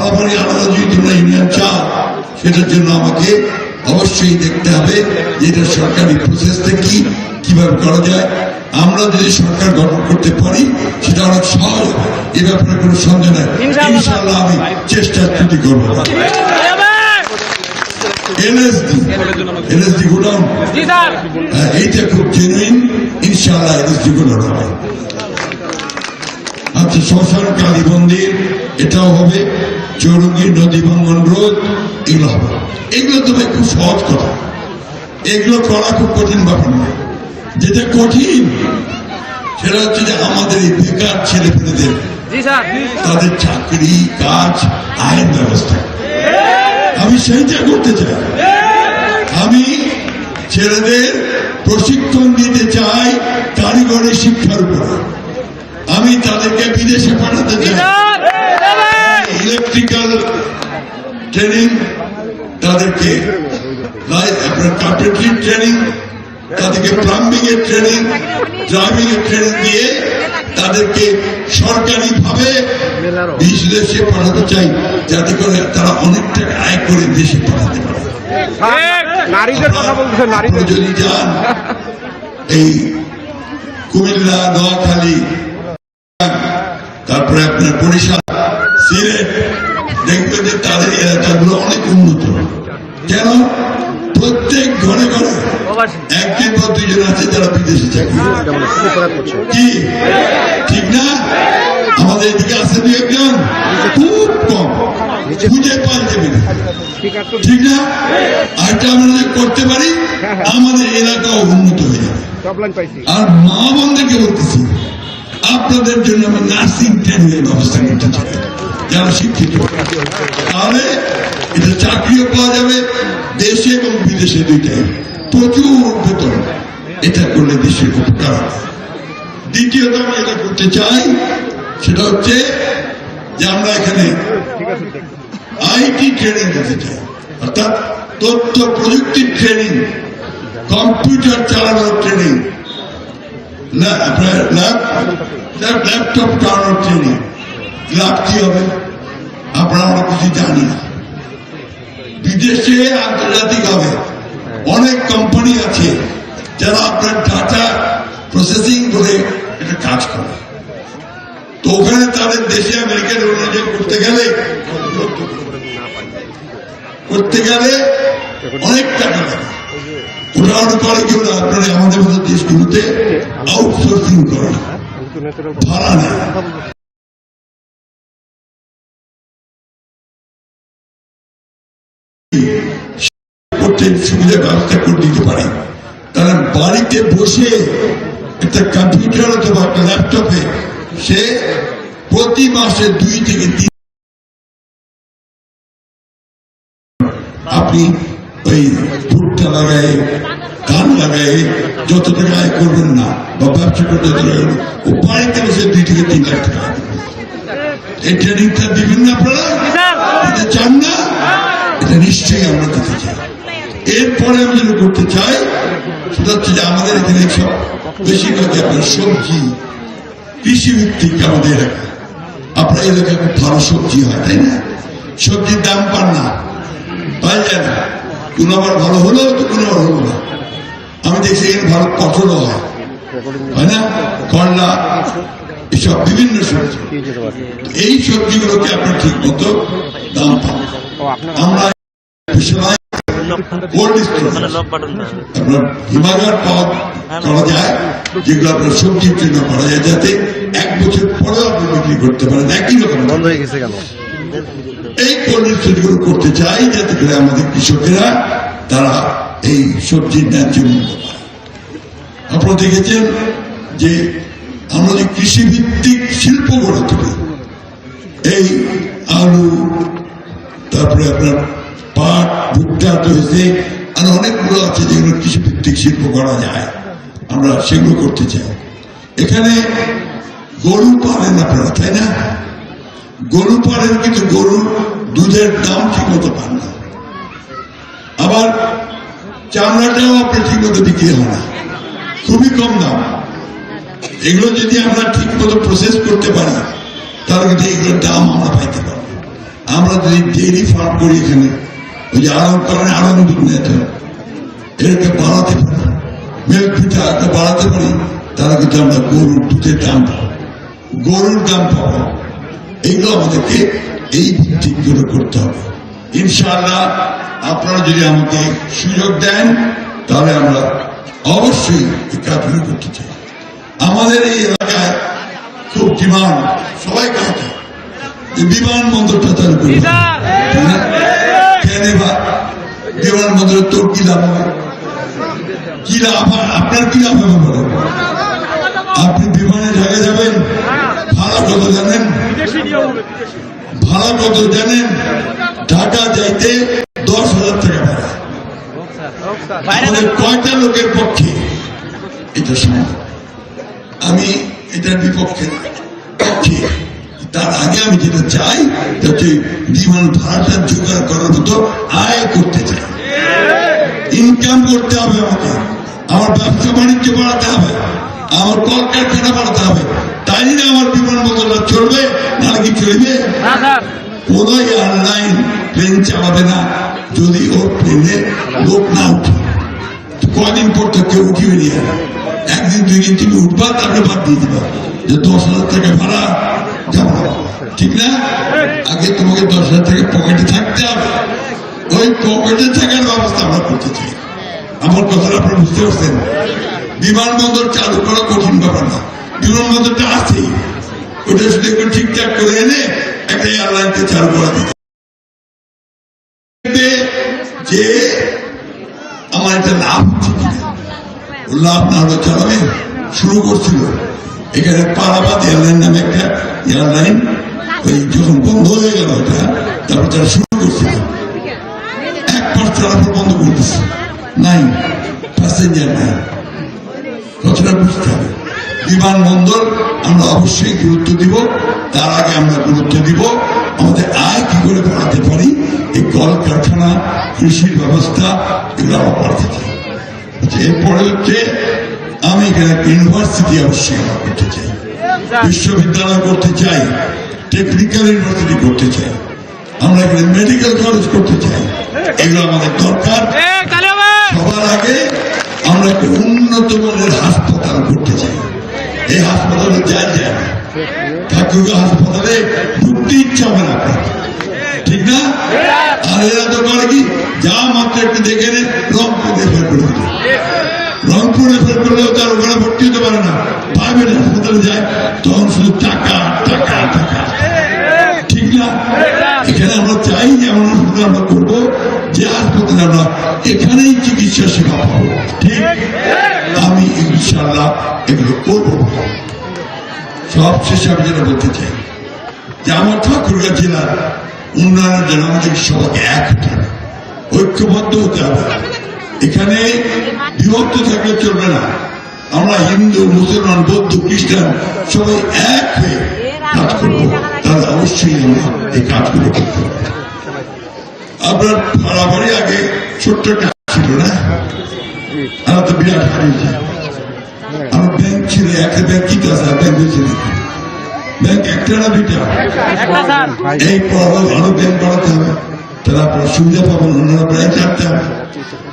ফালাফালি আলাদা যদি তোমরা ইউনিয়ন চাও সেটার জন্য আমাকে অবশ্যই দেখতে হবে যে এটা সরকারি প্রসেসটা কি কীভাবে করা যায়। আমরা যদি সরকার গঠন করতে পারি সেটা অনেক সহজ এ ব্যাপারে কোনো সন্দেহ নাই। ইনশাআল্লাহ। আমি চেষ্টা ত্রুটি করব। NSD NSD godown. হ্যাঁ, এইটা খুব জেনুইন ইনশাআল্লাহ এনএসডি গোডাউন হবে। আচ্ছা শ্মশান কালী মন্দির এটাও হবে চৌরঙ্গি নদী ভাঙ্গন রোড এগুলো হবে। এগুলো তো ভাই খুব সহজ কথা। এগুলো করা খুব কঠিন ব্যাপার না যেটা কঠিন সেটা হচ্ছে যে আমাদের এই বেকার ছেলে পেলেদের তাদের চাকরি কাজ আয়ের ব্যবস্থা। আমি সেইটা করতে চাই। আমি ছেলেদের প্রশিক্ষণ দিতে চাই কারিগরি শিক্ষার উপরে। আমি তাদেরকে বিদেশে পাঠাতে চাই। ইলেকট্রিক্যাল ট্রেনিং তাদেরকে কার্পেন্ট্রি ট্রেনিং তাদেরকে প্লাম্বিং এর ট্রেনিং ড্রাইভিং এর ট্রেনিং দিয়ে তাদেরকে সরকারি ভাবে বিদেশে পাঠাতে চাই যাতে করে তারা অনেকটা আয় করে দেশে পাঠাতে পারে। নারীদের কথা বলতেছে নারীদের। যদি যান এই কুমিল্লা নোয়াখালী তারপরে আপনার বরিশাল সিলেট দেখবেন যে তাদের এলাকাগুলো অনেক উন্নত। কেন? প্রত্যেক ঘরে ঘরে একজন বা দুজন আছে যারা বিদেশে চাকরি কি? ঠিক না? আমাদের এদিকে আছে দু একজন খুব কম। খুঁজে পাওয়া যাবে না। ঠিক না? আরেকটা আমরা যদি করতে পারি আমাদের এলাকাও উন্নত হয়ে যাবে। আর মা বোনদেরকে বলতেছি আপনাদের জন্য আমি নার্সিং ট্রেনিং এর ব্যবস্থা করতে চাই। যারা শিক্ষিত। তাহলে এটা চাকরিও পাওয়া যাবে, দেশে এবং বিদেশে দুইটাই। প্রচুর বেতন এটা করলে দেশের উপকার দ্বিতীয়ত আমি এটা করতে চাই, সেটা হচ্ছে যে আমরা এখানে আইটি ট্রেনিং দিতে চাই। অর্থাৎ তথ্য প্রযুক্তির ট্রেনিং, কম্পিউটার চালানোর ট্রেনিং আপনার ল্যাপটপ কি হবে? অনেক কিছু জানি না বিদেশে আন্তর্জাতিক হবে অনেক কোম্পানি আছে যারা আপনার ডাটা প্রসেসিং করে এটা কাজ করে। তো ওখানে তাদের দেশে আমেরিকার অনুযায়ী করতে গেলে করতে গেলে অনেক টাকা লাগে। ওরা ওরা করে কেউ না আপনারা আমাদের মতো দেশগুলোতে আউটসোর্সিং করে ভাড়া নেয় করতে সুবিধা ব্যবস্থা করে দিতে পারে তারা বাড়িতে বসে একটা কম্পিউটার অথবা একটা ল্যাপটপে সে প্রতি মাসে দুই থেকে তিন আপনি লাগায় ধান লাগায় যত আয় করবেন না, বা ব্যবসা করতে ও বাড়িতে বসে দুই থেকে তিন লাখ টাকা এই ট্রেনিংটা দিবেন না আপনারা? চান না? এটা নিশ্চয়ই আমরা দিতে চাই। এরপরে আমি যেটা করতে চাই, সেটা হচ্ছে যে আমাদের এখানে সব বেশিরভাগ আপনার সবজি, কৃষি ভিত্তিক আমাদের এলাকা। আপনার এলাকায় খুব ভালো সবজি হয়, তাই না? সবজির দাম পান না। পাই যায় না কোনো আবার ভালো হলো তো কোনো আবার হলো না। আমি দেখছি এখানে ভালো পটলও হয় না? করলা এসব বিভিন্ন সবজি। এই সবজিগুলোকে আপনার ঠিক মতো দাম পান। আমরা হিমাগার পাওয়া করা যায়, যেগুলো আপনার সবজির জন্য করা যায়, যাতে এক বছর পরেও আপনি বিক্রি করতে পারেন। একই রকম বন্ধ হয়ে গেছে কেন? এই কোল্ড স্টোরগুলো করতে চাই যাতে করে আমাদের কৃষকেরা তারা এই সবজির ন্যায্য মূল্য পায়। আপনারা দেখেছেন যে আমরা যে কৃষি ভিত্তিক শিল্প গড়ে তুলি, এই আলু, তারপরে আপনার পাট, ভুট্টা তো হয়েছে, আর অনেকগুলো আছে যেগুলো কৃষি ভিত্তিক শিল্প করা যায়। আমরা সেগুলো করতে চাই। এখানে গরু পালেন আপনারা, তাই না? গরু পালেন কিন্তু গরুর দুধের দাম ঠিক মতো পান না। আবার চামড়াটাও আপনার ঠিক মতো বিক্রি হয় না। খুবই কম দাম। এগুলো যদি আমরা ঠিক মতো প্রসেস করতে পারি, তাহলে কিন্তু এগুলোর দাম আমরা পাইতে পারব। আমরা যদি ডেইরি ফার্ম করি এখানে, ওই যে আড়ং কারণে আড়ং দুধ নেতা এটাকে বাড়াতে পারি মিল্ক পিঠাকে বাড়াতে পারি, তারা কিন্তু আমরা গরুর দুধের দাম পাবো। গরুর দাম পাবো। এইগুলো আমাদেরকে এই ভিত্তিগুলো করতে হবে। ইনশাআল্লাহ আপনারা যদি আমাকে সুযোগ দেন, তাহলে আমরা অবশ্যই এই কাজগুলো করতে চাই। আমাদের এই এলাকায় খুব ডিমান্ড, সবাই কাছে যে বিমানবন্দরটা কেন বিমানবন্দরের তোর কি লাভ হবে? কি লাভ? আপনার কি লাভ হবে আপনি বিমানে জায়গায় যাবেন কত জানেন? ভাড়া কত জানেন? ঢাকা যাইতে দশ হাজার টাকা ভাড়া। আমাদের কয়টা লোকের পক্ষে? এটা সম্ভব আমি এটার বিপক্ষে পক্ষে। তার আগে আমি যেটা চাই যাতে বিমান ভাড়াটা জোগাড় করার মতো আয় করতে চাই। ইনকাম করতে হবে আমাকে। আমার ব্যবসা বাণিজ্য বাড়াতে হবে। আমার কলকারখানা বাড়াতে হবে। তাই না আমার বিমানবন্দরটা চলবে নাহলে কি চলবে কোন এয়ারলাইন প্লেন চালাবে না যদি ওর প্লেনে লোক না উঠে। কদিন পর তো কেউ উঠিয়ে নিয়ে একদিন দুই দিন তুমি উঠবা তারপরে বাদ দিয়ে দিবা। যে দশ হাজার টাকা ভাড়া যাব ঠিক না? আগে তোমাকে দশ হাজার টাকা পকেটে থাকতে হবে। ওই পকেটে থাকার ব্যবস্থা আমরা করতে চাই আমার কথাটা আপনারা বুঝতে পারছেন? বিমানবন্দর চালু করা কঠিন ব্যাপার না। বিমানবন্দরটা আছেই ওটা শুধু একটু ঠিকঠাক করে এনে একটা এয়ারলাইনকে চালু করা দিতে যে আমার একটা লাভ হচ্ছে লাভ না হলে চালাবে শুরু করছিল। এখানে পারাবাদ এয়ারলাইন নামে একটা এয়ারলাইন ওই যখন বন্ধ হয়ে গেল ওটা, তারপর তারা শুরু করছিল। একবার চালানোর বন্ধ করে দিচ্ছে নাই প্যাসেঞ্জার নাই। কথাটা বুঝতে হবে। বিমানবন্দর আমরা অবশ্যই গুরুত্ব দিব। তার আগে আমরা গুরুত্ব দিব আমাদের আয় কি করে বাড়াতে পারি এই কলকারখানা কৃষির ব্যবস্থা এগুলো আমরা বাড়াতে চাই। আচ্ছা, এরপরে হচ্ছে আমি এখানে ইউনিভার্সিটি অবশ্যই আমরা করতে চাই বিশ্ববিদ্যালয় করতে চাই টেকনিক্যাল ইউনিভার্সিটি করতে চাই আমরা এখানে মেডিকেল কলেজ করতে চাই এগুলো আমাদের দরকার। সবার আগে আমরা একটা উন্নত মানের হাসপাতাল করতে চাই। এই হাসপাতালে যাই যায় না হাসপাতালে ঢুকতে ইচ্ছা হবে না ঠিক না? আর এরা তো করে কি, যা মাত্র একটু দেখে নে, রংপুর রেফার করে দিল। রংপুর রেফার করলেও তার ওখানে ভর্তি হতে পারে না। প্রাইভেট হাসপাতালে যায়, তখন শুধু টাকা টাকা টাকা। ঠিক না? এখানে আমরা চাই যে এমন হাসপাতাল আমরা করব, যে হাসপাতালে আমরা এখানেই চিকিৎসা সেবা পাবো। ঠিক? আমি ইনশাল্লাহ এগুলো করব। সব শেষে আমি যেটা বলতে চাই যে আমার ঠাকুরগাঁ জেলার উন্নয়নের জন্য আমাদের সবাইকে এক হতে হবে। ঐক্যবদ্ধ হতে হবে। এখানে বিভক্ত থাকলে চলবে না। আমরা হিন্দু, মুসলমান, বৌদ্ধ, খ্রিস্টান সবাই এক হয়ে কাজ করব। তাহলে অবশ্যই আমরা এই কাজগুলো করতে পারব আপনার বাড়াবাড়ি আগে ছোট্ট একটা ছিল না? আমরা তো বিরাট হারিয়েছি আমার ব্যাংক ছিল একটা ব্যাংক কি কাজ ব্যাংক ছিল ব্যাংক একটা না দুইটা? এই পর আরও ব্যাংক বাড়াতে হবে। তারা আপনার সুবিধা পাবেন অন্যরা ব্যাংক রাখতে হবে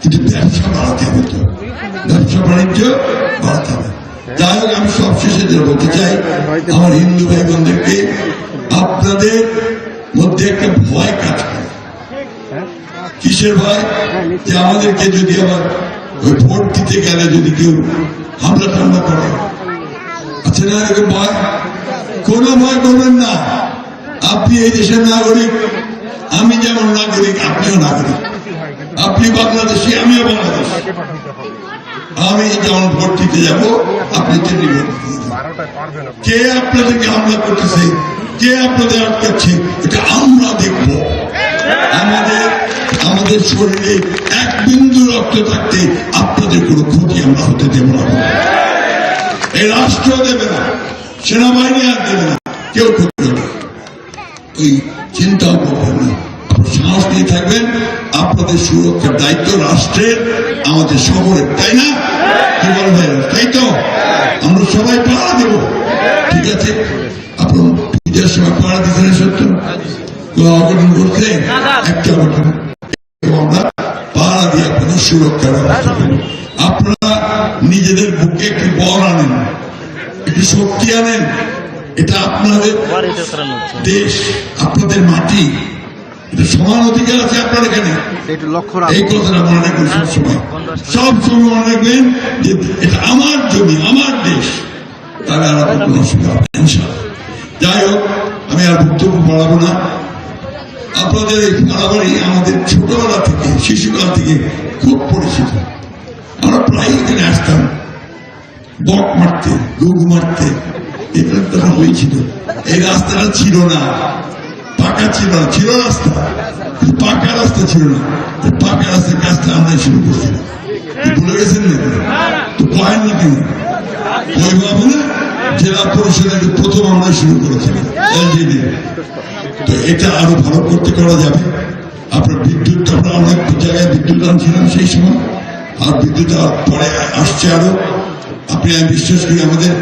কিন্তু ব্যবসা বাড়াতে হবে তো। ব্যবসা বাণিজ্য বাড়াতে হবে। যাই হোক আমি সব শেষে যেটা বলতে চাই আমার হিন্দু ভাই বোনদেরকে আপনাদের মধ্যে একটা ভয় কাজ করে। কিসের ভয়? যে আমাদেরকে যদি আবার ওই ভোট দিতে গেলে যদি কেউ হামলা টামলা করে। আছে না এরকম ভয় কোনো ভয় করবেন না। আপনি এই দেশের নাগরিক, আমি যেমন নাগরিক, আপনিও নাগরিক। আপনি বাংলাদেশি, আমিও বাংলাদেশ। আমি যেমন ভোট দিতে যাব, আপনি কে আপনাদেরকে হামলা করতেছে? কে আপনাদের আটকাচ্ছে? এটা আমরা দেখব। আমাদের আমাদের শরীরে এক বিন্দু রক্ত থাকতে কোনো ক্ষতি আমরা হতে দেব না। এই রাষ্ট্র দেবে না, সেনাবাহিনী আর দেবে না, কেউ ক্ষতি হবে। ওই চিন্তাও করবেন না সাহস নিয়ে থাকবেন, আপনাদের সুরক্ষার দায়িত্ব রাষ্ট্রের, আমাদের শহরের তাই না? কি বল ভাই তাই তো? আমরা সবাই পাড়া দেব। ঠিক আছে? আপনার পূজার পাড়া দিতে সত্য? অঘটন করতে একটা অঘটন আমরা পাহারা সুরক্ষা ব্যবস্থা আপনারা নিজেদের বুকে একটি বর আনেন একটি শক্তি আনেন। এটা আপনাদের দেশ আপনাদের মাটি। এটা সমান অধিকার আছে আপনার এখানে। লক্ষ্য রাখ এই কথাটা মনে রাখবেন সবসময় সবসময় মনে রাখবেন যে এটা আমার জমি আমার দেশ। তাহলে আর আপনার কোনো অসুবিধা। যাই হোক আমি আর বক্তব্য বাড়াবো না। আপনাদের এই মারামারি আমাদের ছোটবেলা থেকে, শিশুকাল থেকে খুব পরিচিত। আমরা প্রায় এখানে আসতাম। বক মারতে গরু মারতে এটা হয়েছিল। এই রাস্তাটা ছিল না। পাকা ছিল না, ছিল রাস্তা। পাকা রাস্তা ছিল না। পাকা রাস্তার কাজটা আমরা শুরু করছিলাম। ভুলে গেছেন না তো পয়েন্ট না কেন ওইভাবে না জেলা পরিষদের প্রথম আমরা শুরু করেছিলাম এলজিডি তো এটা আরও ভালো করতে করা যাবে আপনার বিদ্যুৎ আমরা অনেক জায়গায় বিদ্যুৎ আনছিলাম সেই সময় আর বিদ্যুৎ পরে আসছে আরও আপনি আমি বিশ্বাস করি আমাদের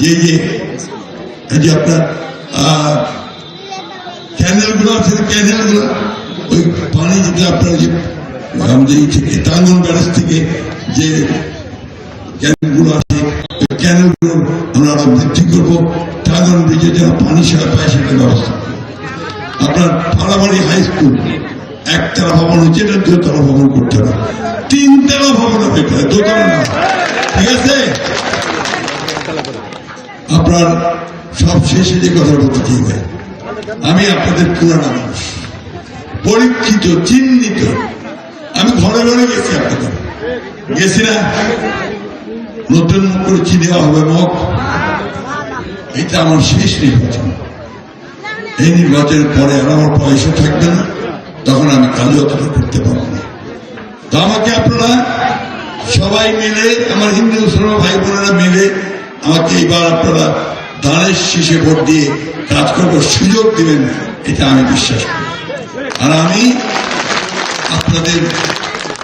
যে যে আপনার ক্যানেলগুলো আছে ক্যানেলগুলো ওই পানি যেটা আপনার যে আমাদের এই থেকে টাঙ্গন ব্যারেজ থেকে যে ক্যানেলগুলো আমরা বৃদ্ধি করব টাঙ্গন ব্রিজে যেন পানি সেবা পায় সেটা ব্যবস্থা। আপনার পাড়াবাড়ি হাই স্কুল একতলা ভবন হচ্ছে, এটা দোতলা ভবন করতে হবে। তিনতলা ভবন এটা দোতলা ঠিক আছে? আপনার সব শেষে যে কথা বলতে ঠিক আমি আপনাদের পুরানো মানুষ, পরীক্ষিত, চিহ্নিত। আমি ঘরে ঘরে গেছি আপনাদের। গেছি না? নতুন করে চিনে হবে মুখ এটা আমার শেষ নির্বাচন। এই নির্বাচনের পরে আর আমার পয়সা থাকবে না, তখন আমি কাজও অতটা করতে পারব না। তো আমাকে আপনারা সবাই মিলে, আমার হিন্দু, মুসলমান ভাই বোনেরা মিলে আমাকে এইবার আপনারা দানের শীষে ভোট দিয়ে কাজ করবার সুযোগ দিবেন, এটা আমি বিশ্বাস করি। আর আমি আপনাদের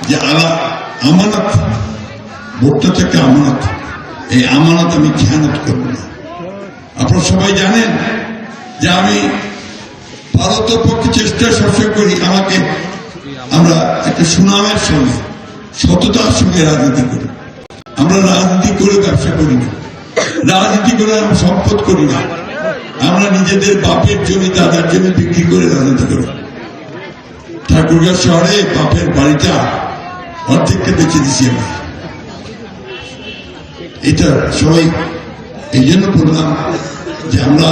যে আমানত, ভোটটা একটা আমানত, এই আমানত আমি খেয়ানত করব না। আপনারা সবাই জানেন যে আমি ভারতের পক্ষে চেষ্টা সবসময় করি আমাকে আমরা একটা সুনামের সঙ্গে, সততার সঙ্গে রাজনীতি করি। আমরা রাজনীতি করে ব্যবসা করি না। রাজনীতি করে আমরা সম্পদ করি না। আমরা নিজেদের বাপের জমি, দাদার জমি বিক্রি করে রাজনীতি করি। ঠাকুরগাঁ শহরে বাপের বাড়িটা অর্ধেকটা বেঁচে দিছি আমরা। এটা সবাই এই জন্য বললাম যে আমরা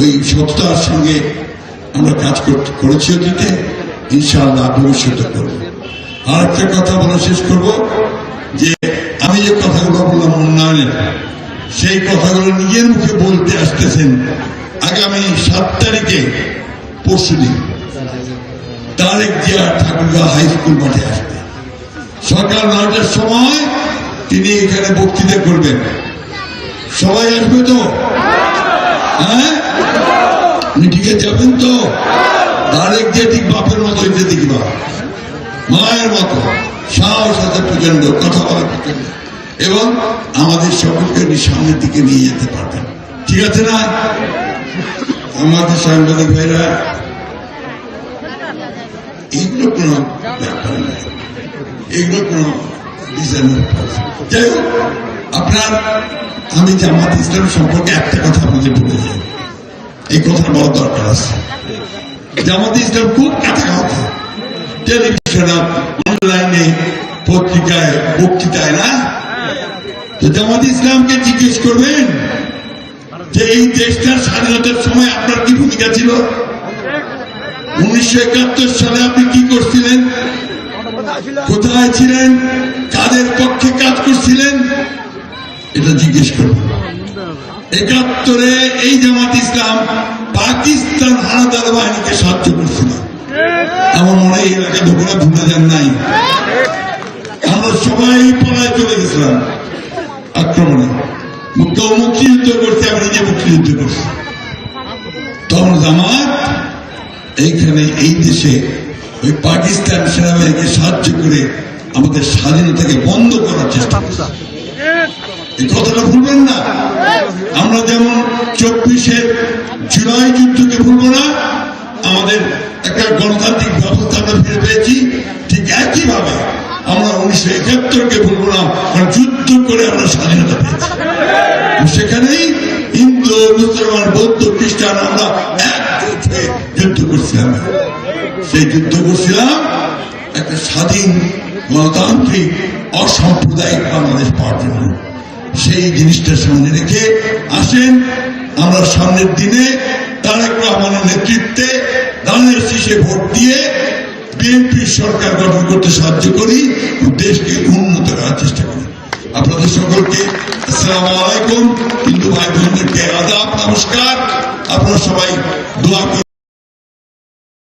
ওই সততার সঙ্গে আমরা কাজ করেছি অতীতে ইনশাআল্লাহ ভবিষ্যতে করব। আর একটা কথা বলা শেষ করব যে আমি যে কথাগুলো বললাম উন্নয়নের, সেই কথাগুলো নিজের মুখে বলতে আসতেছেন আগামী সাত তারিখে, পরশু দিন। তারেক জিয়া ঠাকুরগাঁ হাই স্কুল মাঠে আসবে। সকাল নয়টার সময় তিনি এখানে বক্তৃতা করবেন। সবাই আসবে তো? হ্যাঁ? মিটিংয়ে যাবেন তো? আরেক যে ঠিক বাপের মতো হইতে দেখবা মায়ের মতো। সাহস আছে প্রচণ্ড কথা বলা প্রচণ্ড এবং আমাদের সকলকে সামনের দিকে নিয়ে যেতে পারবেন। ঠিক আছে না? আমাদের সাংবাদিক ভাইরা, এগুলো কোনো ব্যাপার নয় এগুলো কোনো। যাই হোক, আপনার আমি জামাত ইসলাম সম্পর্কে একটা কথা আপনাদের বলে যাই এই কথা বলার দরকার আছে। জামাত ইসলাম খুব কাছে কথা। টেলিভিশনে, অনলাইনে, পত্রিকায়, বক্তৃতায়, না? তো জামাত ইসলামকে জিজ্ঞেস করবেন যে এই দেশটার স্বাধীনতার সময় আপনার কি ভূমিকা ছিল? উনিশশো একাত্তর সালে আপনি কি করছিলেন? কোথায় ছিলেন কাদের পক্ষে কাজ করছিলেন এটা জিজ্ঞেস করবেন একাত্তরে এই জামাত ইসলাম পাকিস্তান হানাদার বাহিনীকে সাহায্য করছিল। আমার মনে এই এলাকা ঢোকরা ভুলে যান নাই। আমরা সবাই পালায় চলে গেছিলাম আক্রমণে। কেউ মুক্তিযুদ্ধ করছে আমি নিজে মুক্তিযুদ্ধ করছি। তখন জামাত এইখানে, এই দেশে, ওই পাকিস্তান সেনাবাহিনীকে সাহায্য করে আমাদের স্বাধীনতাকে বন্ধ করার চেষ্টা করছে। এই কথাটা ভুলবেন না। আমরা যেমন চব্বিশে জুলাই যুদ্ধকে ভুলবো না, আমাদের একটা গণতান্ত্রিক ব্যবস্থা আমরা ফিরে পেয়েছি। ঠিক একইভাবে আমরা উনিশশো একাত্তরকে ভুলব না যুদ্ধ করে আমরা স্বাধীনতা পেয়েছি। সেখানেই হিন্দু, মুসলমান, বৌদ্ধ, খ্রিস্টান আমরা হয়ে যুদ্ধ করছিলাম। সেই যুদ্ধ করছিলাম একটা স্বাধীন গণতান্ত্রিক অসাম্প্রদায়িক বাংলাদেশ পাওয়ার জন্য। সেই জিনিসটা সামনে রেখে আসেন। আমরা সামনের দিনে তারেক রহমানের নেতৃত্বে দানের শীষে ভোট দিয়ে বিএনপির সরকার গঠন করতে সাহায্য করি, দেশকে উন্নত করার চেষ্টা করি। আপনাদের সকলকে আসসালামু আলাইকুম। হিন্দু ভাই বোনদেরকে আদাব, নমস্কার। আপনারা সবাই দোয়া করে